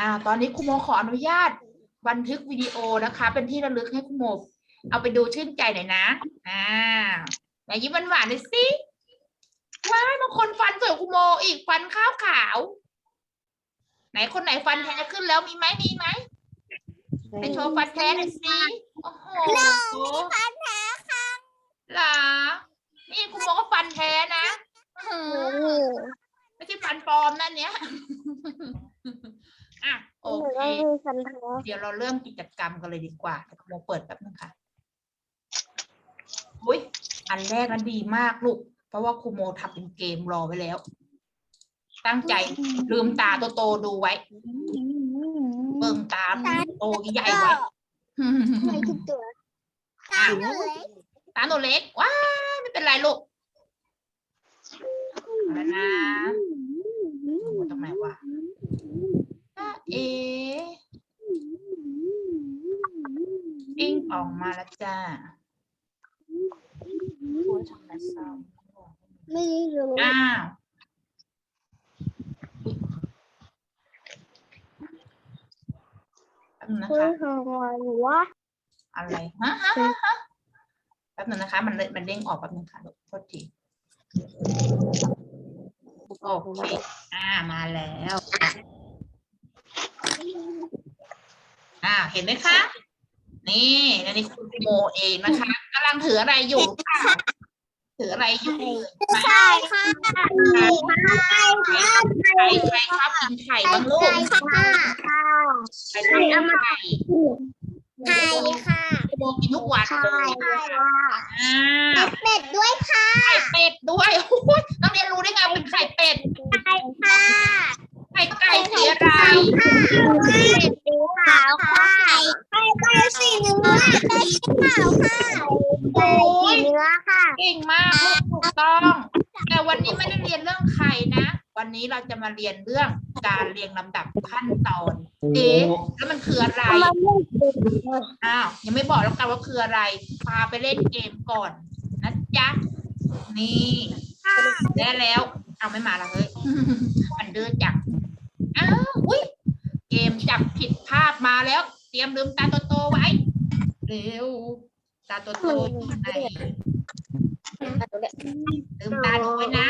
อ่า ตอนนี้ครูโมขออนุญาตบันทึกวิดีโอนะคะ เป็นที่ระลึกให้ครูโมเอาไปดูชื่นใจหน่อยนะ อ่าไหนยิ้มหวานๆหน่อยสิว้ายบางคนฟันสวยครูโมอีกฟันขาวขาวๆไหนคนไหนฟันแท้ขึ้นแล้วมีไหมมีไหมไปโชว์ฟันแท้หน่อยสิโอ้โหฟันแท้ค่ะเหรอนี่ครูโมก็ฟันแท้นะอื้อหือไม่ใช่ฟันปลอมนั่นเนี้ย อะโอเค เดี๋ยวเราเริ่มกิจกรรมกันเลยดีกว่าแต่ครูโมเปิดแป๊บนึงค่ะอุ้ยอันแรกนั้นดีมากลูก เพราะว่าครูโมทำเป็นเกมรอไว้แล้ว ตั้งใจลืมตาโตๆดูไว้ เบิ่งตาโตใหญ่ไว้อะตาหนูเล็ก ว้ายไม่เป็นไรลูกเอาแล้วนะโอ้ตรงไหนวะจ้า เอปิ้งออกมาแล้วจ้าไม่รู้อ้าวแป๊บนึงนะคือคะทำไมวะอะไรฮะฮะฮะฮะแป๊บนึงนะคะ มันเลยมันเด้งออกแป๊บนึงค่ะลูกโทษทีโอเคอ่ามาแล้ว อ่าเห็นไหมคะ นี่อันนี้คุณโมเองนะคะกำลังถืออะไรอยู่รู้เปล่าถืออะไรอยู่ใช่ค่ะใช่ค่ะใครใครชอบกินไข่บ้างลูกค่ะใครชอบกินไข่ใช่ค่ะโมกินทุกวันใช่เลยค่ะอ่าเป็ดด้วยค่ะไข่เป็ดด้วยโอ้ยต้องเรียนรู้ได้ไงเป็นไข่เป็ดใช่ค่ะ ไข่ไก่สีอะไรเป็ดสีขาวค่ะไก่ไก่สีเนื้อไก่สีขาวค่ะไก่สีเนื้อค่ะ เก่งมากลูกถูกต้อง แต่วันนี้ไม่ได้เรียนเรื่องไข่นะ วันนี้เราจะมาเรียนเรื่องการเรียงลำดับขั้นตอนเอ๊แล้วมันคืออะไรอ้าวยังไม่บอกแล้วกันว่าคืออะไรพาไปเล่นเกมก่อนนะจ๊ะนี่ได้แล้วเอาไม่มาละเฮ้ยมันดื้อจัง อ้าว อุ้ยเกมจับผิดภาพมาแล้ว เตรียมลืมตาโตๆไว้ เร็ว ตาโตๆอยู่ไหนลืมตาดูไว้นะ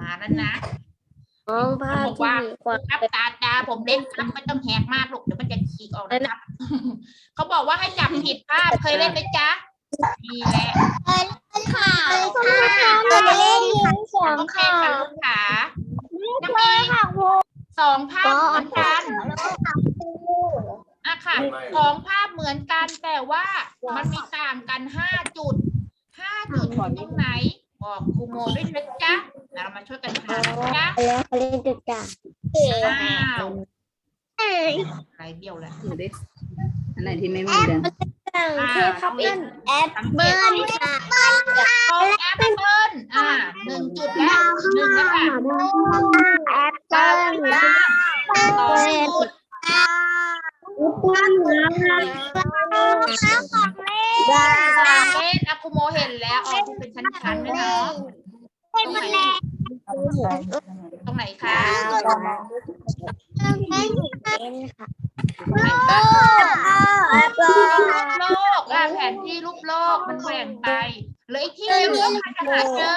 มาแล้วนะมองภาพที่มีความครับตาตาผมเล็กครับไม่ต้องแหกมากลูกเดี๋ยวมันจะฉีกออกนะครับเขาบอกว่าให้จับผิดภาพเคยเล่นไหมจ๊ะนี่แหละค่ะค่ะเล่นทั้งสองโอเคค่ะค่ะลูกขาน้องอิง สองภาพเหมือนกันอะค่ะสองภาพเหมือนกันแต่ว่ามันมีต่างกันห้าจุดห้าจุดอยู่ตรงไหน บอกครูโมด้วยนะจ๊ะแล้วเรามาช่วยกันหานะจ๊ะแล้วเขาเล่นจุดจ่าอ้าวอะไรเบี้ยวแล้วดูดิอันไหนที่ไม่เหมือนกันคือเขาเป็นแอปเปิ้ลค่ะ ตรงแอปเปิลอ่าหนึ่งจุดแล้วหนึ่งแล้วค่ะ แอป เก้า เปิ้ล จุดสองจุด ของเล่น สามเมตรอะคุโมเห็นแล้วอ๋อเป็นชั้นๆด้วยเนาะตรงไหนตรงไหนคะตรงไหนคะโลกอะแผนที่รูปโลกมันแหว่งไปเหลืออีกที่เดียวก็ใครจะหาเจอ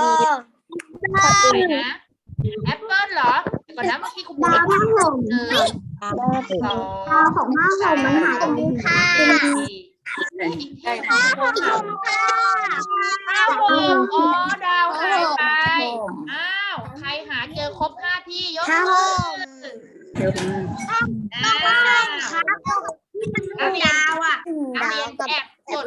ปีคาร์บอไหนะแอปเปิลเหรอเดี๋ยวก่อนนะเมื่อกี้คุโมเห็นหนึ่งสองของผ้าห่มมันหายไปค่ะสี่ข้าวโพดอ๋อดาวหายไปอ้าวใครหาเจอครบห้าที่ยกผ้ามืห่อมเดี๋ยวนะอ้าวนักเรียนอะนักเรียนแอบกด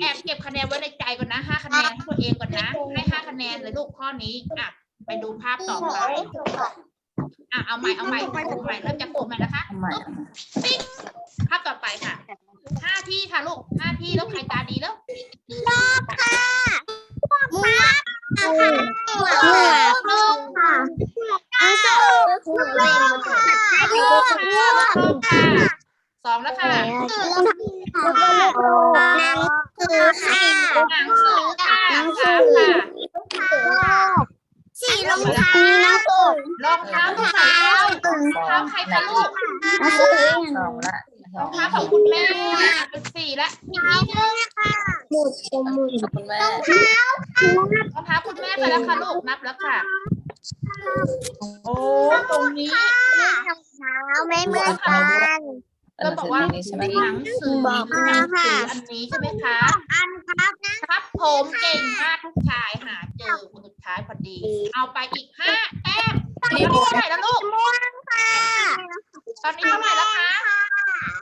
แอบเก็บคะแนนไว้ในใจก่อนนะห้าคะแนนให้ตัวเองก่อนนะให้ห้าคะ แนนเลยลูกข้อนี้อะไปดูภาพต่อไปอะเอาใหม่เอาใหม่เอาใหม่เริ่มจากกลุ่มใหม่นะคะทำไมปิ๊งภาพต่อไปค่ะห้าที่ค่ะลูกห้าที่แล้วใครตาดีแล้วหัวหัวค่ะอาโซหัวค่ะ สองแล้วค่ะ หนังสือค่ะ หนังสือค่ะสามค่ะ รองเท้าร องเท้าตรงไหนเล่ารองเท้าใครคะลูก สองละ รองเท้าของคุณแม่เป็นสี่ละอีกนิดนึง หมุดหมุด ขอบคุณแม่ รองเท้าคุณแม่ไปแล้วค่ะลูกนับแล้วค่ะ โอ้ตรงนี้ รองเท้าไม่เหมือนกัน เออบอกว่านี้ใช่ไหมหนังสือหนังสืออันนี้ใช่ไหมคะอันครับนะครับผมเก่งมากลูกชายหาเจอคนสุดท้ายพอดี เอาไปอีกห้าแต้มตอนนี้เท่าไหร่แล้วลูกม่วงค่ะตอนนี้เท่าไหร่แล้วคะ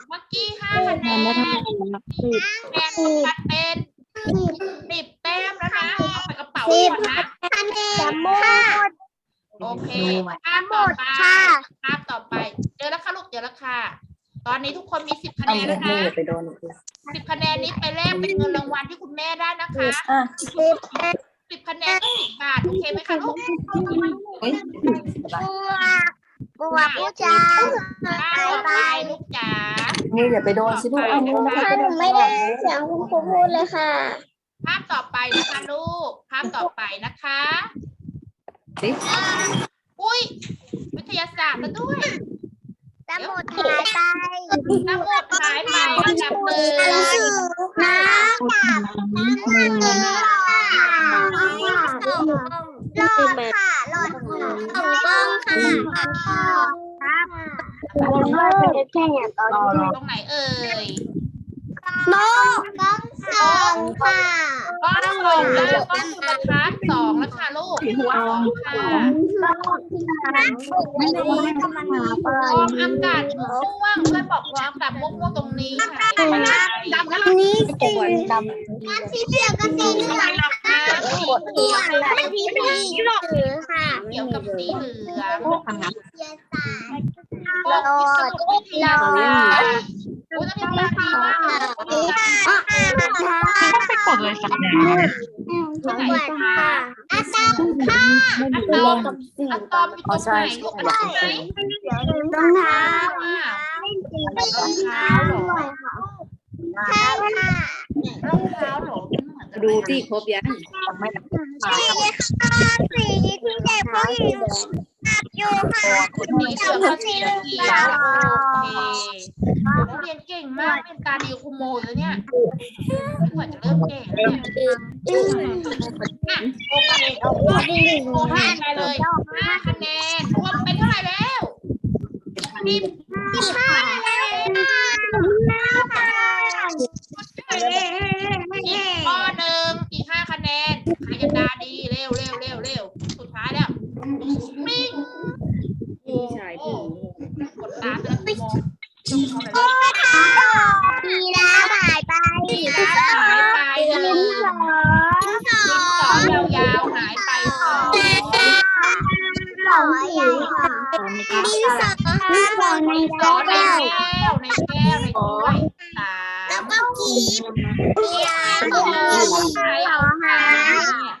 เมื่อกี้ห้าคะแนนคะแนนสำคัญเป็นสิบแต้มแล้วนะเอาไปกระเป๋าก่อนนะคะแนนค่ะโอเคภาพต่อไปค่ะภาพต่อไป เจอแล้วค่ะลูกเจอแล้วค่ะ ตอนนี้ทุกคนมีสิบคะเอาแนนมืแล้วอนะไปโดนสิบคะแนนนี้ไปแลกเป็นเงินรางวัลที่คุณแม่ได้นะคะอะสิบคะแนนก็สิบบาทโอเคไหมคะลูกเฮ้ยบวกบวกผู้ชายภาพต่อไปลูกจ๋ามืออย่าไปโดนสิลูกเอามือมาหนูไม่ได้เสียงคุณครูพูดเลยค่ะ ภาพต่อไปนะคะลูก ภาพต่อไปนะคะสิอุ้ยวิทยาศาสตร์แล้วด้วย สมุดหายไปสมุดหายไปอันดับหนึ่งหนังสือค่ะหลอดค่ะหลอดค่ะหลอดของกล้องค่ะครับต่อรอตรงไหนเอ่ย โต๊ะกล้องสองค่ะก้อนสองแล้วก้อนสุดท้ายสองแล้วค่ะลูกสองค่ะไม่ได้ทำมันหาไปฟองอากาศม่วงเพื่อบอกว่าอากาศม่วงๆตรงนี้ค่ะนี่สีดำสีเขียวกับสีเหลืองค่ะสีเหลืองสีเหลืองค่ะเกี่ยวกับสีเหลืองโลโอ้ยสมุดวิทยาศาสตร์โอ้ ยต้องมีตาดีมากเลยไปกดเลยสักแนวที่ไหนคะอาตอมค่ะอะตอมอะตอมอยู่ตรงไหนลูกอะตอมไหนรองเท้าอะรองเท้าเหรอใช่ค่ะรองเท้าเหรอมันเหมือนกันไหมดูที่ครบยังสีค่ะสีที่เด็กผู้หญิง อยู่ค่ะสีเหลืองกับสีเขียวโอเคนักเรียนเก่งมากเป็นตาดีคุโมเลยเนี่ยไม่ควรจะเริ่มเก่งแล้วเนี่ยอะโอเคโอเคโอเคไปเลยห้าคะแนนรวมเป็นเท่าไหร่แล้วสิบสิบห้าแล้วค่ะอีกข้อหนึ่งอีกห้าคะแนนใครจะตาดีเร็วเร็วเร็วเร็ว ท้ายแล้วปิ้งโอ้ชายโหผู้กดตามแล้วคุโมจงเข้าไปเลยมีน้ำหายไปมีน้ำหายไปหนึ่งสองดินสอยาวๆหายไปสองสองอย่างค่ะดินสอห้าสองในสอในแก้วแก้วในแก้วในถ้วยสาแล้วมก็กีบมียาเออใครเอาหา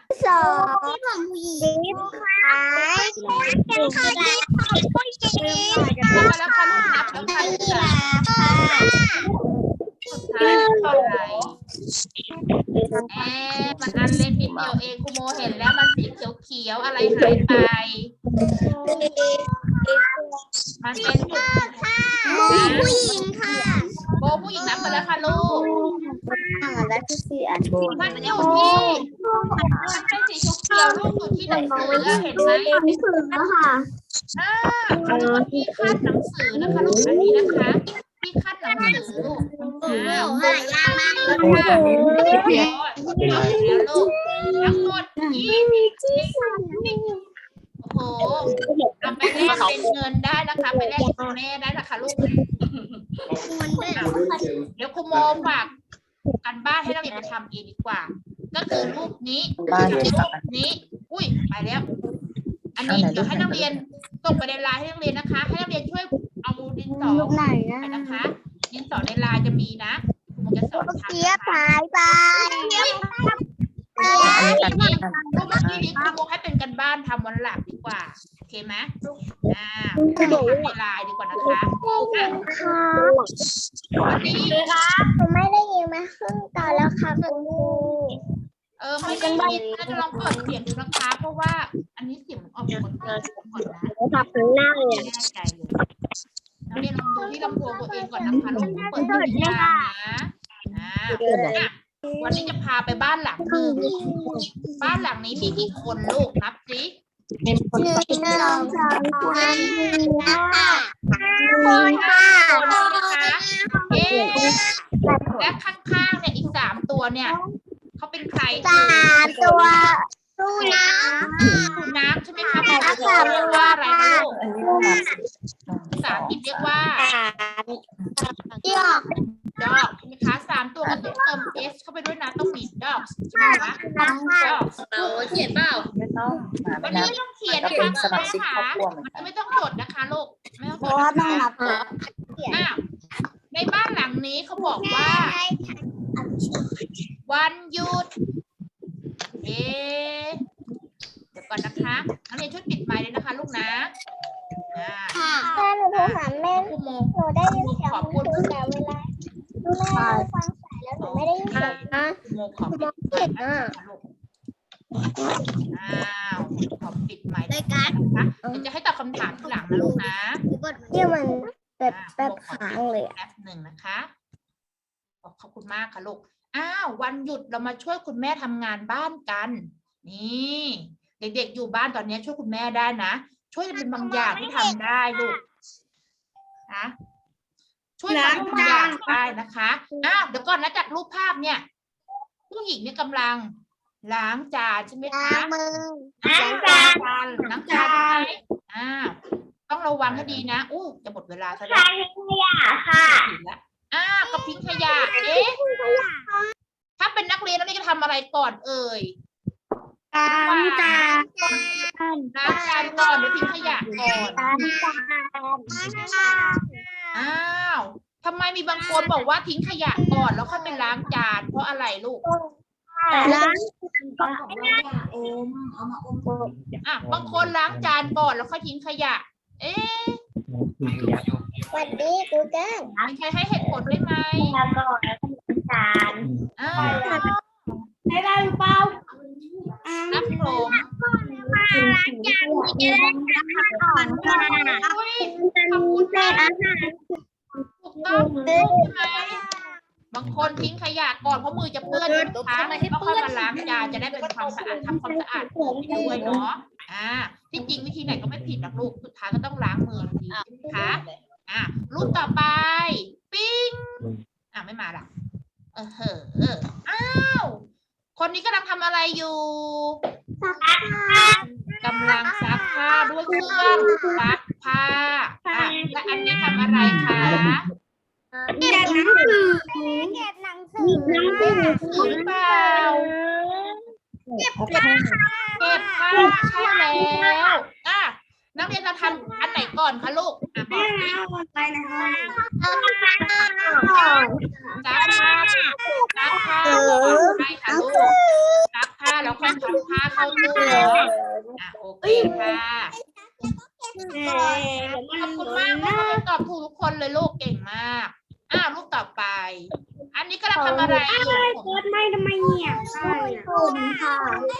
เนี่ยสองที่ผมยิบขายเป็นขายของผู้หญิงเอาไปแล้วค่ะลูกนับแล้วค่ะค่ะสุดท้ายเท่าไหร่แอบมันอันเล็กนิดเดียวเองคุโมเห็นแล้วมันสีเขียวๆอะไรหายไป มันเป็นผู้หญิงค่ะ โบผู้หญิงนับไปแล้วค่ะลูกและที่สี่อันโบมันอยู่ที่มันเป็นสีเขียวๆลูกอยู่ที่หนังสือเห็นไหมนี่คือนะคะอ่าเขาเรียกว่าที่คาดหนังสือนะคะลูกอันนี้นะคะที่คาดหนังสือลูกอ้าวหายากมากเลยค่ะเอาแล้วลูกทั้งหมดยี่สิบโอ้โหเอาไปแลกเป็นเงินได้นะคะ ไปแลกกับแม่ได้นะคะลูก เดี๋ยวครูโมฝากกันบ้านให้นักเรียนไปทำเองดีกว่า ก็คือรูปนี้บ้าน รูปนี้ อุ้ยไปแล้ว อันนี้เดี๋ยวให้นักเรียนส่งไปในไลน์ให้นักเรียนนะคะ ให้นักเรียนช่วยเอามูดินสอลูกไหนไปนะคะดินสอในไลน์จะมีนะผมจะสอนทำเสียนะคะ หายไปรูปเมื่อกี้นี้ครูโมให้เป็นกันบ้านทำวันหลักดีกว่า เคไหมอ่าทำในไลน์ดีกว่านะคะอะค่ะวันนี้หนูไม่ได้ยินมาครึ่งตอนแล้วค่ะคุณครูเออไม่ได้ยินน่าจะลองเปิดเสียงดูนะคะเพราะว่าอันนี้เสียงมันออกมาคนเดียวก่อนนะทำข้างหน้าเลยไม่แน่ใจเลยนักเรียนลองดูที่ลำโพงตัวเองก่อนนะคะลูกเปิดเสียงนะอ่าอะวันนี้จะพาไปบ้านหลังหนึ่งบ้านหลังนี้มีกี่คนลูกนับสิ เป็นคนหนึ่งตัดสองสามสี่ห้าคนค่ะคนนะคะเอ๊ะและข้างๆเนี่ยอีกสามตัวเนี่ยเขาเป็นใครสามตัว ตู้น้สุนัขใช่ไหมคะภาษาอังกฤษเรียกว่าอะไรนะลูกอันนี้ก็นับภาษาอังกฤษเรียกว่าำยอก dog ใช่ไหมคะสามตัวก็ต้องเติม s เข้าไปด้วยนะ ต้องมี dogs ใช่ไหมคะ dogs เราเขียนเปล่า ไม่ต้องมาวัไม่นนี้นับ ไม่ต้องเขียนก็นะเป็คะนสมาชิกแม่ครอบค่ะครัวเหมือนมันกัน ไม่ต้องจดนะคะลูกไม่ต้องเพจราะดว่าต้องนะนัคะบอ้าวในบ้านหลังนี้เขาบอกว่า วันหยุด เอ๊ะเดี๋ยวก่อนนะคะนักเรียนช่วยปิดไมค์เลยนะคะ ลูกนะอ่าค่ะถ้าหนูโทรหาแม่ครูโมหนูได้ยินเสียงมือถือแต่เวลาแม่ฟังสายแล้วหนูไม่ได้ยินเสียงนะครูโมขอปิดเก่งอะค่ะลูกอ้าวขอปิดไมค์รายการนะคะเดี๋ยวจะให้ตอบคำถามทีหลังนะลูกนะที่มันแบบแบบค้างเลยแป๊บหนึ่งนะคะบอกขอบคุณมากค่ะลูก อ้าววันหยุดเรามาช่วยคุณแม่ทำงานบ้านกัน นี่ เด็กๆอยู่บ้านตอนนี้ช่วยคุณแม่ได้นะ ช่วยเป็นบางอย่างที่ทำได้ลูกนะช่วยทำบางอย่างได้นะคะอ้าวเดี๋ยวก่อนนะจากรูปภาพเนี่ย ผู้หญิงเนี่ยกำลังล้างจานใช่ไหมล้าคะงมือล้างจานล้างจานใช่ไหมอ้าวต้องระวังให้ดีนะอู้จะหมดเวลาซะแล้วค่ะผิดละ อ้ากับทิ้งขยะ เอ๊ะ ถ้าเป็นนักเรียนนักเรียนจะทำอะไรก่อนเอ่ยล้างจานล้างจานก่อนหรือทิ้งขยะก่อนล้างจานอ้าวทำไมมีบางคนบอกว่าทิ้งขยะก่อนแล้วค่อยไปล้างจาน เพราะอะไรลูก ล้างอะบางคนล้างจานก่อนแล้วค่อยทิ้งขยะ เอ๊ะ สวัสดีกูเกิลมีใครให้เหตุผลได้ไหมแล้วก็ล้างจานอ้าวได้ได้หรือเปล่าครับผมล้างจานมีจะได้ทำก่อนค่ะอุ้ยขอบคุณเศษนะอาหารถูกต้องใช่ไหมบางคนทิ้งขยะก่อนเพราะมือจะเปื้อนนะคะก็ค่อยมาล้างจานจะได้เป็นความสะอาดทำความสะอาดมือไปด้วยเนาะอ่าที่จริงวิธีไหนก็ไม่ผิดหรอกลูกสุดท้ายก็ต้องล้างมืออยู่ดีใช่ไหมคะ อ่ารูปต่อไป ปิ้งอ่าไม่มาละเออเหอะเอออ้าวคนนี้กำลังทำอะไรอยู่กำลังซักผ้าด้วยเครื่องซักผ้าอะและอันนี้ทำอะไรคะเก็บหนังสือเก็บหนังสือหรือเปล่าเก็บผ้าเก็บผ้าใช่แล้วอะ นักเรียนจะทำอันไหนก่อนคะลูกอะบอกสิไปนะคะเอาผ้าก่อนซักผ้าซักผ้าใช่ค่ะลูกซักผ้าแล้วค่อยทำผ้าเข้าตู้เนาะอะโอเคค่ะขอบคุณมากที่ตอบถูกทุกคนเลยลูกเก่งมาก อะลูกต่อไป นนี้กำลังทำอะไรอยู่ผมไม่ทำไมเนี่ยใช่คุณค่ะ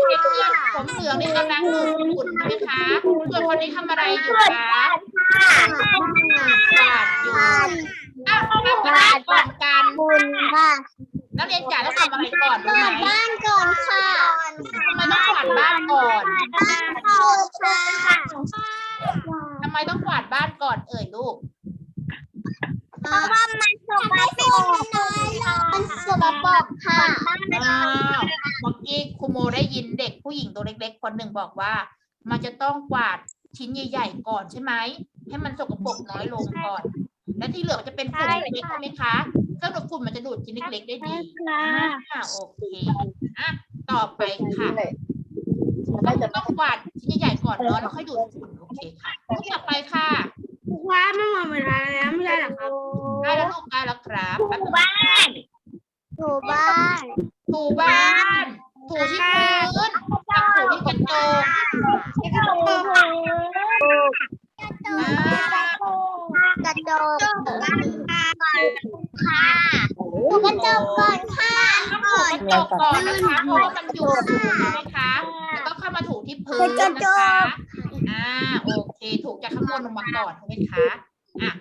เด็กเสื้อผมเหลืองนี่กำลังดูดฝุ่นใช่ไหมคะส่วนคนนี้ทำอะไรอยู่คะกวาดอยู่อ้าวทำอะไรก่อนกันคุณค่ะนักเรียนจ๋าต้องทำอะไรก่อนรู้ไหมบ้านก่อนค่ะทำไมต้องกวาดบ้านก่อนบ้านก่อนค่ะทำไมต้องกวาดบ้านก่อนเอ่ยลูก เพราะว่ามันสกปรกมันสกปรกค่ะอ้าวเมื่อกี้ครูโมได้ยินเด็กผู้หญิงตัวเล็กๆ คนหนึ่งบอกว่า มันจะต้องกวาดชิ้นใหญ่ๆก่อนใช่ไหมให้มันสกปรกน้อยลงก่อน และที่เหลือจะเป็นฝุ่นเล็กๆใช่ไหมคะเครื่องดูดฝุ่นมันจะดูดชิ้นเล็กๆได้ดีอ่าโอเคอะต่อไปค่ะต้องต้องกวาดชิ้นใหญ่ๆก่อนเนาะแล้วค่อยดูดฝุ่นโอเคค่ะรูปต่อไปค่ะ ว่าไม่หมดเวลาแล้วไม่ได้หรอครับได้แล้วลูกได้แล้วครับแป๊บนึงนะคะถูบ้านถูบ้าน ถูที่พื้นกับถูที่กระจกกระจกอ่ากระจกบ้านค่ะถูกระจกก่อนค่ะก่อนจกก่อนนะคะเพราะว่ามันอยู่สูงใช่ไหมคะแล้วก็เข้ามาถูที่พื้นนะคะอ่าโอเคถูก จากข้างบนลงมาก่อนใช่ไหมคะอะ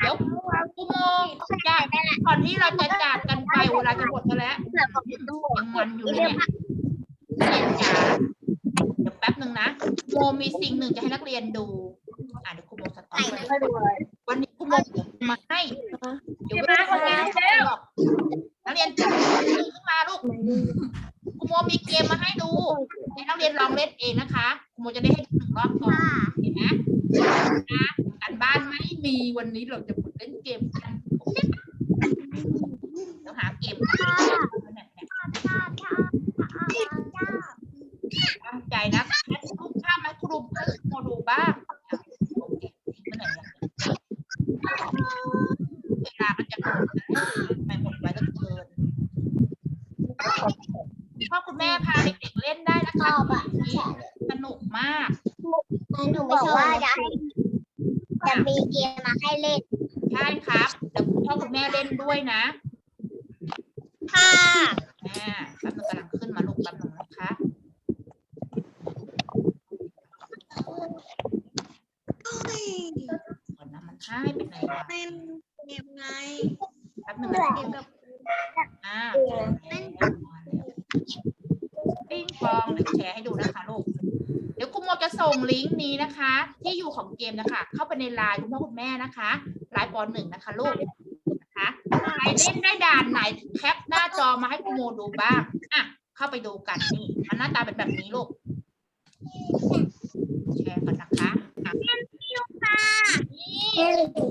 เดี๋ยวกูโมงจากก่อนที่เราจะจากกันไปเวลาจะหมดกันแล้วยังมันอยู่เลยเนี่ยนักเรียนจ๋าเดี๋ยวแป๊บหนึ่งนะโมมีสิ่งหนึ่งจะให้นักเรียนดูอะเดี๋ยวครูโมสต็อปไว้วันนี้ครูโมมาให้เดี๋ยวเวลาคนเดียวนักเรียนจับมือขึ้นมาลูก ครูโมมีเกมมาให้ดูให้นักเรียนลองเล่นเองนะคะครูโมจะได้ให้ดูหนึ่งรอบก่อนเห็นไหมนะการบ้านไม่มีวันนี้เราจะมาเล่นเกมกันเดี๋ยวหาเกมเนี่ยเนี่ยตั้งใจนะแอดรูปภาพมาครูให้ครูดูบ้างอะโอเคทิ้งไว้ไหนอยเนี่ยเวลามันจะหมดแล้วไปหมดไว้ก็เกินพ่อคุณแม่พาเด็กๆเล่นได้นะคะสนุกมาก หนูบอกว่าจะให้จะมีเกมมาให้เล่น ใช่ครับแต่คุณพ่อคุณแม่เล่นด้วยนะ ค่ะ อ่าแป๊บนึงกำลังขึ้นมาลูกแป๊บนึงนะคะก่อนนะมันหายไปไห นเป็นเกมไงแป๊บนึงนะอ่าปิ้งปองเดี๋ยวแชร์ให้ดูนะคะลูก เดี๋ยวคุณโมจะส่งลิงก์นี้นะคะ ที่อยู่ของเกมนะคะ เข้าไปในไลน์คุณพ่อคุณแม่นะคะไลน์ปหนึ่งนะคะลูกนะคะใครเล่นได้ด่านไหนแคปหน้าจอมาให้คุณโมดูบ้างอะเข้าไปดูกันนี่มันหน้าตาเป็นแบบนี้ลูกแชร์กันนะคะอะ นี่เล่นคุ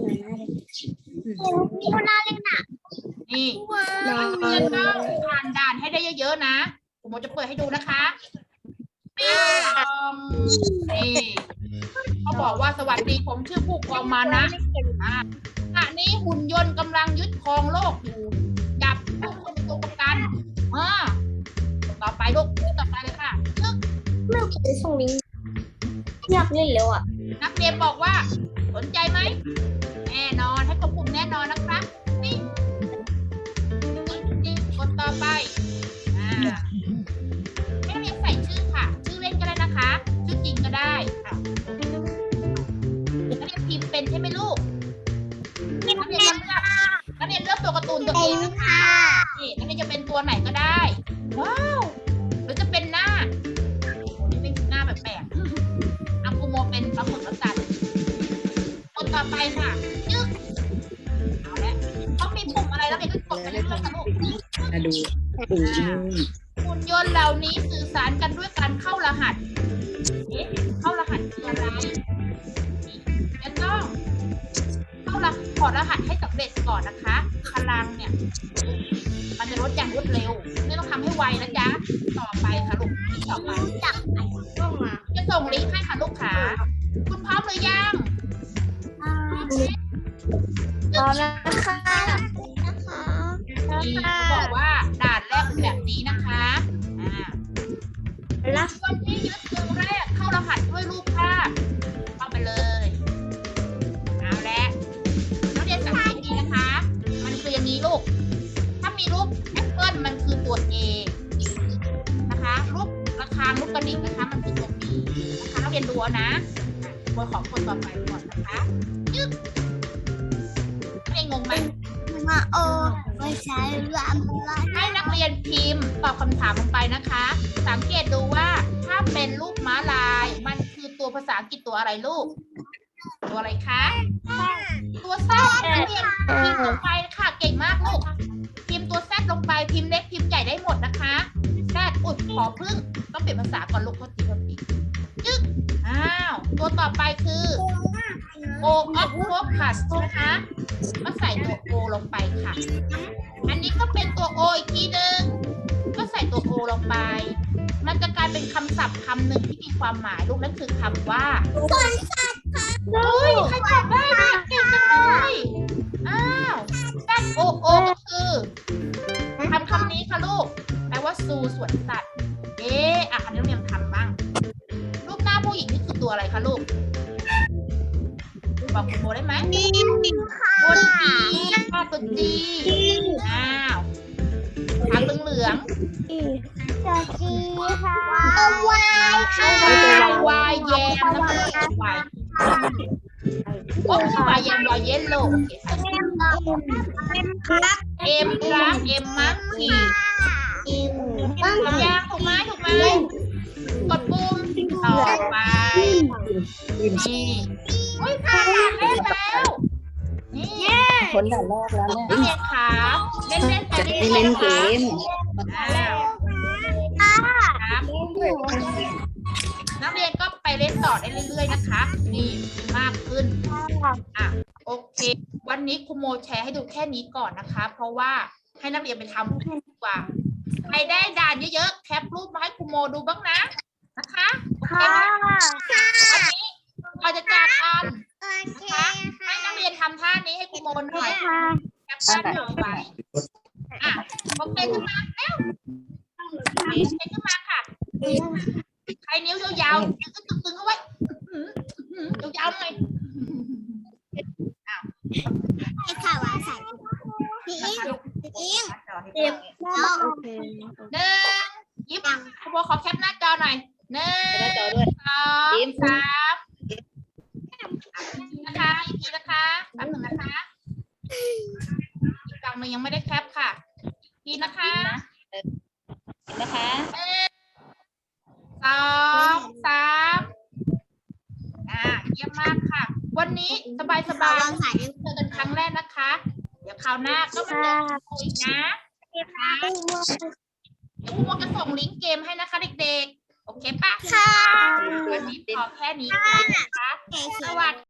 ณน่าเล่นอะนี่ว้เรียนต้องผ่านด่านให้ได้เยอะๆนะผมจะเปิดให้ดูนะคะปิ้งปองนี่เขาบอกว่าสวัสดีผมชื่อผู้กองมานะขณะนี้หุ่นยนต์กำลังยึดครองโลกอยู่จับผู้คนเป็นตัวประกันอ่าต่อไปลูกต่อไปเลยค่ะไม่เคยส่งลิงอยากเล่นแล้วอะ นักเรียนบอกว่า สนใจไหม แน่นอนให้กดปุ่มแน่นอนนะครับนี่นี่กดต่อไปอ่าให้นักเรียนใส่ชื่อค่ะ ชื่อเล่นก็ได้นะคะ ชื่อจริงก็ได้อะนักเรียนพิมพ์เป็นใช่ไหมลูกนักเรียนเลือกนักเรียนเลือกตัวการ์ตูนตัวเองนะคะนี่นักเรียนจะเป็นตัวไหนก็ได้ ดูดูนู่นหุ่นยนต์เหล่านี้สื่อสารกันด้วยการเข้ารหัสเอ๊ะเข้ารหัสคืออะไรนี่จะต้องเข้ารหัสถอดรหัสให้สำเร็จก่อนนะคะพลังเนี่ย มันจะลดอย่างรวดเร็ว ไม่ต้องทำให้ไวนะจ๊ะ ต่อไปค่ะลูกต่อไปจับไปต้องมาจะส่งลิงก์ให้ค่ะลูกค้าคุณพร้อมหรือยังพร้อมแล้วค่ะนะคะนี่เขาบอกว่าด่าน แรกเป็นแบบนี้นะคะอ่าแล้วคนที่ยึดตัวแรกเข้ารหัสด้วยรูปภาพเข้าไปเลยเอาละนักเรียนสังเกตดีนะคะ มันคืออย่างนี้ลูก ถ้ามีรูปแอปเปิลมันคือตัว A นะคะรูประฆังรูปกระดิ่งนะคะ มันคือตัว B นะคะนักเรียนดูนะบนของคนต่อไปก่อนนะคะยึดนักเรียนงงไหมมาโอ้ไม่ใช่รำละให้นัก เรียนพิมพ์ตอบคำถามลงไปนะคะ สังเกตดูว่าถ้าเป็นรูปม้าลาย มันคือตัวภาษาอังกฤษตัวอะไรลูก ตัวอะไรคะ ตัวแซดนักเรียนพิมพ์ลงไปค่ะ เก่งมากลูก พิมพ์ตัวแซดลงไปพิมพ์เล็กพิมพ์ใหญ่ได้หมดนะคะแซดอุดขอพึ่งต้องเปลี่ยนภาษาก่อนลูกเขาตีเขาตีจึ๊กอ้าว ตัวต่อไปคือโอออฟโฟกัสนะคะายเป็นคำศัพท์คำหนึ่งที่มีความหมายลูกนั่นคือคำว่าเฮ้ยใครตอบได้เนี่ยเก่งจังเลยอ้าวแซดโอโอก็คือคำคำนี้ค่ะลูกแปลว่าซูสวนสัตว์เอ๊ะอะอันนี้เราเรียนทำบ้าง รูปหน้าผู้หญิงนี่คือตัวอะไรคะลูกบอกคุณโมได้ไหมนี่ค่ะตัวจีค่ะตัวจีอ้าวขาวเหลือง จอจีค่ะวายค่ะๆวายวายแยมนะคะวายโอ้ไม่ใช่วายแยมวายเยลโล่โอเคค่ะครับเอ็มครับเอ็มมังคีต้องถูกยังถูกไหมถูกไหมกดปุ่มต่อไปนี่โอ้ยผ่านด่านแรกแล้วนี่คนด่านแรกแล้วเนี่ยนักเรียนขาเล่นเล่นๆไปจะเรื่ได้อยเล่นๆเกนะคะมอ้าวครับ นักเรียนก็ไปเล่นต่อได้เรื่อย ๆ นะคะ นี่มากขึ้นอะโอเค วันนี้ครูโมแชร์ให้ดูแค่นี้ก่อนนะคะ เพราะว่าให้นักเรียนไปทำดีกว่า ใครได้ด่านเยอะๆแคปรูปมาให้ครูโมดูบ้างนะนะคะโอเคค่ะไหมวันนี้เราจะจากกันโอเคให้นักเรียนทำท่านี้ให้ครูโมหน่อยค่ะแคปชั่นหน่อยไว้อะโอเคขึ้นมาเร็วโอเคขึ้นมาค่ะ ใครนิ้วยาวๆตึงๆตึงๆเขาไว้ยาวๆหน่อยให้ข่าวใส่พี่อิงพี่อิงเจ็บแล้วหนึ่งยิ้มครูโบขอแคปหน้าจอหน่อยหนึ่หน้าจองด้วยสองยิ้มสามนะคะอีกทีนะคะแป๊บหนึ่งนะคะอีกฝั่งหนึ่งยังไม่ได้แคปค่ะทีนะคะนะคะ สองสามอ่าเยี่ยมมากค่ะ วันนี้สบายสสบาบายยใส่เจอกันครั้งแรกนะคะ เดี๋ยวคราวหน้าก็มาเจอกันอีกนะนะคะเดี๋ยวครูโมจะส่งลิงก์เกมให้นะคะเด็กๆ โอเคปะค่ะ วันนี้พอแค่นี้ก่อนนะคะ สวัสดี